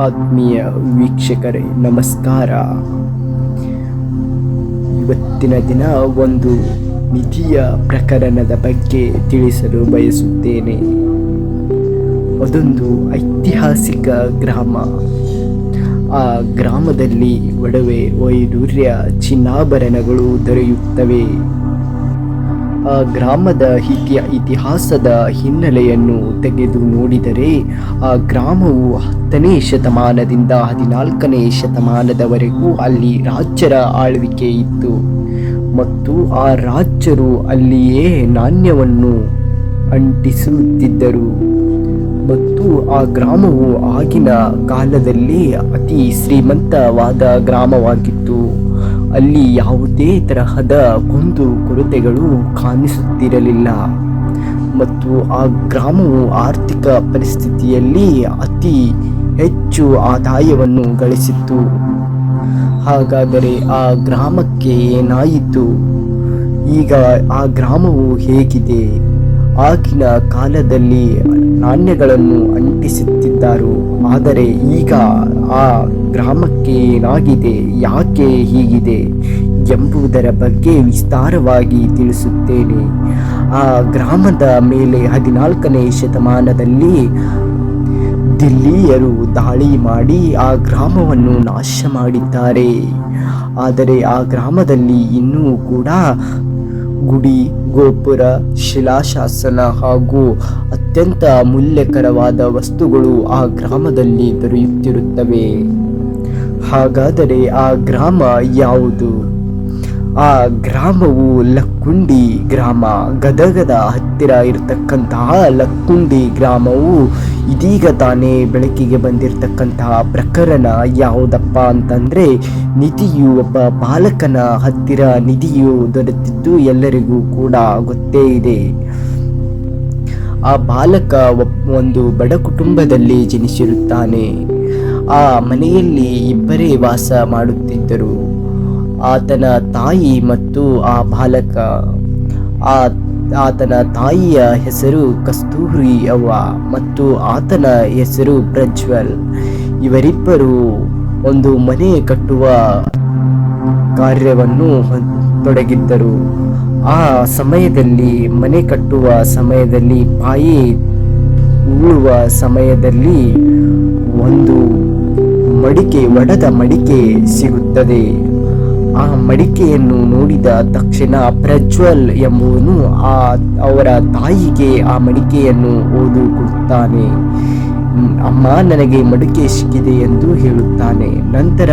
ಆತ್ಮೀಯ ವೀಕ್ಷಕರೇ, ನಮಸ್ಕಾರ. ಇವತ್ತಿನ ದಿನ ಒಂದು ನಿಧಿಯ ಪ್ರಕರಣದ ಬಗ್ಗೆ ತಿಳಿಸಲು ಬಯಸುತ್ತೇನೆ. ಅದೊಂದು ಐತಿಹಾಸಿಕ ಗ್ರಾಮ. ಆ ಗ್ರಾಮದಲ್ಲಿ ಒಡವೆ ವೈಡೂರ್ಯ ಚಿನ್ನಾಭರಣಗಳು ದೊರೆಯುತ್ತವೆ. ಆ ಗ್ರಾಮದ ಇತಿಹ ಇತಿಹಾಸದ ಹಿನ್ನೆಲೆಯನ್ನು ತೆಗೆದು ನೋಡಿದರೆ, ಆ ಗ್ರಾಮವು ಹತ್ತನೇ ಶತಮಾನದಿಂದ ಹದಿನಾಲ್ಕನೇ ಶತಮಾನದವರೆಗೂ ಅಲ್ಲಿ ರಾಜ್ಯರ ಆಳ್ವಿಕೆ ಇತ್ತು. ಮತ್ತು ಆ ರಾಜ್ಯರು ಅಲ್ಲಿಯೇ ನಾಣ್ಯವನ್ನು ಅಂಟಿಸುತ್ತಿದ್ದರು. ಮತ್ತು ಆ ಗ್ರಾಮವು ಆಗಿನ ಕಾಲದಲ್ಲಿ ಅತಿ ಶ್ರೀಮಂತವಾದ ಗ್ರಾಮವಾಗಿತ್ತು. ಅಲ್ಲಿ ಯಾವುದೇ ತರಹದ ಕುಂದು ಕೊರತೆಗಳು ಕಾಣಿಸುತ್ತಿರಲಿಲ್ಲ. ಮತ್ತು ಆ ಗ್ರಾಮವು ಆರ್ಥಿಕ ಪರಿಸ್ಥಿತಿಯಲ್ಲಿ ಅತಿ ಹೆಚ್ಚು ಆದಾಯವನ್ನು ಗಳಿಸಿತ್ತು. ಹಾಗಾದರೆ ಆ ಗ್ರಾಮಕ್ಕೆ ಏನಾಯಿತು? ಈಗ ಆ ಗ್ರಾಮವು ಹೇಗಿದೆ? ಆಗಿನ ಕಾಲದಲ್ಲಿ ನಾಣ್ಯಗಳನ್ನು ಅಂಟಿಸುತ್ತಿದ್ದರು. ಆದರೆ ಈಗ ಆ ಗ್ರಾಮಕ್ಕೆ ಏನಾಗಿದೆ ಯಾಕೆ ಹೀಗಿದೆ? ಎಂಬುದರ ಬಗ್ಗೆ ವಿಸ್ತಾರವಾಗಿ ತಿಳಿಸುತ್ತೇನೆ. ಆ ಗ್ರಾಮದ ಮೇಲೆ ಹದಿನಾಲ್ಕನೇ ಶತಮಾನದಲ್ಲಿ ದಿಲ್ಲಿಯರು ದಾಳಿ ಮಾಡಿ ಆ ಗ್ರಾಮವನ್ನು ನಾಶ ಮಾಡಿದ್ದಾರೆ. ಆದರೆ ಆ ಗ್ರಾಮದಲ್ಲಿ ಇನ್ನೂ ಕೂಡ ಗುಡಿ, ಗೋಪುರ, ಶಿಲಾಶಾಸನ ಹಾಗೂ ಅತ್ಯಂತ ಮೂಲ್ಯಕರವಾದ ವಸ್ತುಗಳು ಆ ಗ್ರಾಮದಲ್ಲಿ ದೊರೆಯುತ್ತಿರುತ್ತವೆ. ಹಾಗಾದರೆ ಆ ಗ್ರಾಮ ಯಾವುದು? ಆ ಗ್ರಾಮವು ಲಕ್ಕುಂಡಿ ಗ್ರಾಮ. ಗದಗದ ಹತ್ತಿರ ಇರತಕ್ಕಂತಹ ಲಕ್ಕುಂಡಿ ಗ್ರಾಮವು ಇದೀಗ ತಾನೇ ಬೆಳಕಿಗೆ ಬಂದಿರತಕ್ಕಂತಹ ಪ್ರಕರಣ ಯಾವುದಪ್ಪ ಅಂತಂದರೆ, ನಿಧಿಯು ಒಬ್ಬ ಬಾಲಕನ ಹತ್ತಿರ ನಿಧಿಯು ದೊರೆತಿದ್ದು ಎಲ್ಲರಿಗೂ ಕೂಡ ಗೊತ್ತೇ ಇದೆ. ಆ ಬಾಲಕ ಒಂದು ಬಡ ಕುಟುಂಬದಲ್ಲಿ ಜನಿಸಿರುತ್ತಾನೆ. ಆ ಮನೆಯಲ್ಲಿ ಇಬ್ಬರೇ ವಾಸ ಮಾಡುತ್ತಿದ್ದರು. ಆತನ ತಾಯಿ ಮತ್ತು ಆ ಬಾಲಕ. ಆ ಆತನ ತಾಯಿಯ ಹೆಸರು ಕಸ್ತೂರಿ ಅವ್ವ ಮತ್ತು ಆತನ ಹೆಸರು ಪ್ರಜ್ವಲ್. ಇವರಿಬ್ಬರು ಒಂದು ಮನೆ ಕಟ್ಟುವ ಕಾರ್ಯವನ್ನು ತೊಡಗಿದ್ದರು. ಆ ಸಮಯದಲ್ಲಿ, ಮನೆ ಕಟ್ಟುವ ಸಮಯದಲ್ಲಿ, ಬಾಯಿ ಉಳುವ ಸಮಯದಲ್ಲಿ ಒಂದು ಮಡಿಕೆ ಒಡೆದ ಮಡಿಕೆ ಸಿಗುತ್ತದೆ. ಆ ಮಡಿಕೆಯನ್ನು ನೋಡಿದ ತಕ್ಷಣ ಪ್ರಜ್ವಲ್ ಎಂಬುವನು ಆ ಅವರ ತಾಯಿಗೆ ಆ ಮಡಿಕೆಯನ್ನು ಓದು ಕೊಡುತ್ತಾನೆ. "ಹ್ಮ್, ಅಮ್ಮ ನನಗೆ ಮಡಿಕೆ ಸಿಕ್ಕಿದೆ ಎಂದು ಹೇಳುತ್ತಾನೆ. ನಂತರ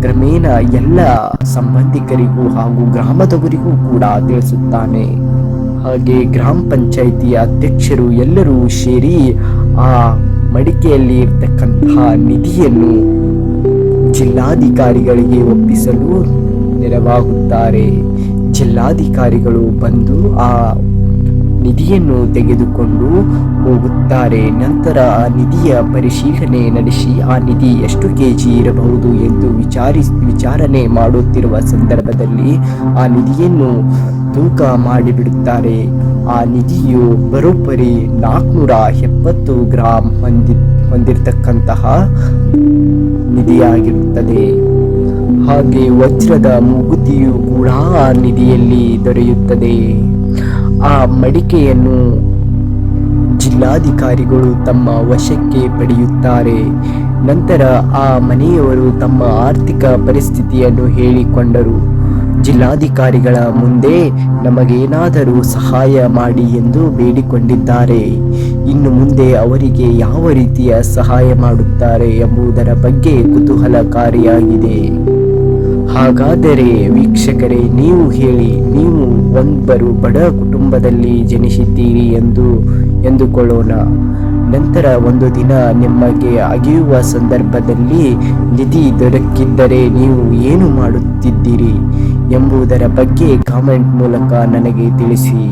ಕ್ರಮೇಣ ಎಲ್ಲ ಸಂಬಂಧಿಕರಿಗೂ ಹಾಗೂ ಗ್ರಾಮದವರಿಗೂ ಕೂಡ ತಿಳಿಸುತ್ತಾನೆ. ಹಾಗೆ ಗ್ರಾಮ ಪಂಚಾಯಿತಿಯ ಅಧ್ಯಕ್ಷರು ಎಲ್ಲರೂ ಸೇರಿ ಆ ಮಡಿಕೆಯಲ್ಲಿ ಇರ್ತಕ್ಕಂತಹ ನಿಧಿಯನ್ನು ಜಿಲ್ಲಾಧಿಕಾರಿಗಳಿಗೆ ಒಪ್ಪಿಸಲು ನೆರವಾಗುತ್ತಾರೆ. ಜಿಲ್ಲಾಧಿಕಾರಿಗಳು ಬಂದು ಆ ನಿಧಿಯನ್ನು ತೆಗೆದುಕೊಂಡು ಹೋಗುತ್ತಾರೆ. ನಂತರ ಆ ನಿಧಿಯ ಪರಿಶೀಲನೆ ನಡೆಸಿ ಆ ನಿಧಿ ಎಷ್ಟು ಕೆ ಜಿ ಇರಬಹುದು ಎಂದು ವಿಚಾರಿ, ವಿಚಾರಣೆ ಮಾಡುತ್ತಿರುವ ಸಂದರ್ಭದಲ್ಲಿ ಆ ನಿಧಿಯನ್ನು ತೂಕ ಮಾಡಿಬಿಡುತ್ತಾರೆ. ಆ ನಿಧಿಯು ಬರೋಬ್ಬರಿ ನಾಲ್ಕುನೂರ ಎಪ್ಪತ್ತು ಗ್ರಾಂ ಹೊಂದಿ, ಹೊಂದಿರತಕ್ಕಂತಹ ನಿಧಿಯಾಗಿರುತ್ತದೆ. ಹಾಗೆ ವಜ್ರದ ಮೂಗುತಿಯು ಕೂಡ ಆ ನಿಧಿಯಲ್ಲಿ ದೊರೆಯುತ್ತದೆ. ಆ ಮಡಿಕೆಯನ್ನು ಜಿಲ್ಲಾಧಿಕಾರಿಗಳು ತಮ್ಮ ವಶಕ್ಕೆ ಪಡೆಯುತ್ತಾರೆ. ನಂತರ ಆ ಮನೆಯವರು ತಮ್ಮ ಆರ್ಥಿಕ ಪರಿಸ್ಥಿತಿಯನ್ನು ಹೇಳಿಕೊಂಡರು. ಜಿಲ್ಲಾಧಿಕಾರಿಗಳ ಮುಂದೆ ನಮಗೇನಾದರೂ ಸಹಾಯ ಮಾಡಿ ಎಂದು ಬೇಡಿಕೊಂಡಿದ್ದಾರೆ. ಇನ್ನು ಮುಂದೆ ಅವರಿಗೆ ಯಾವ ರೀತಿಯ ಸಹಾಯ ಮಾಡುತ್ತಾರೆ ಎಂಬುದರ ಬಗ್ಗೆ ಕುತೂಹಲಕಾರಿಯಾಗಿದೆ. ಹಾಗಾದರೆ ವೀಕ್ಷಕರೇ, ನೀವು ಹೇಳಿ, ನೀವು ಒಂದರು ಬಡ ಕುಟುಂಬದಲ್ಲಿ ಜನಿಸಿದ್ದೀರಿ ಎಂದು ಎಂದುಕೊಳ್ಳೋಣ. ನಂತರ ಒಂದು ದಿನ ನಿಮಗೆ ಅಗೆಯುವ ಸಂದರ್ಭದಲ್ಲಿ ನಿಧಿ ದೊರಕಿದ್ದರೆ ನೀವು ಏನು ಮಾಡುತ್ತಿದ್ದೀರಿ ಎಂಬುದರ ಬಗ್ಗೆ ಕಾಮೆಂಟ್ ಮೂಲಕ ನನಗೆ ತಿಳಿಸಿ.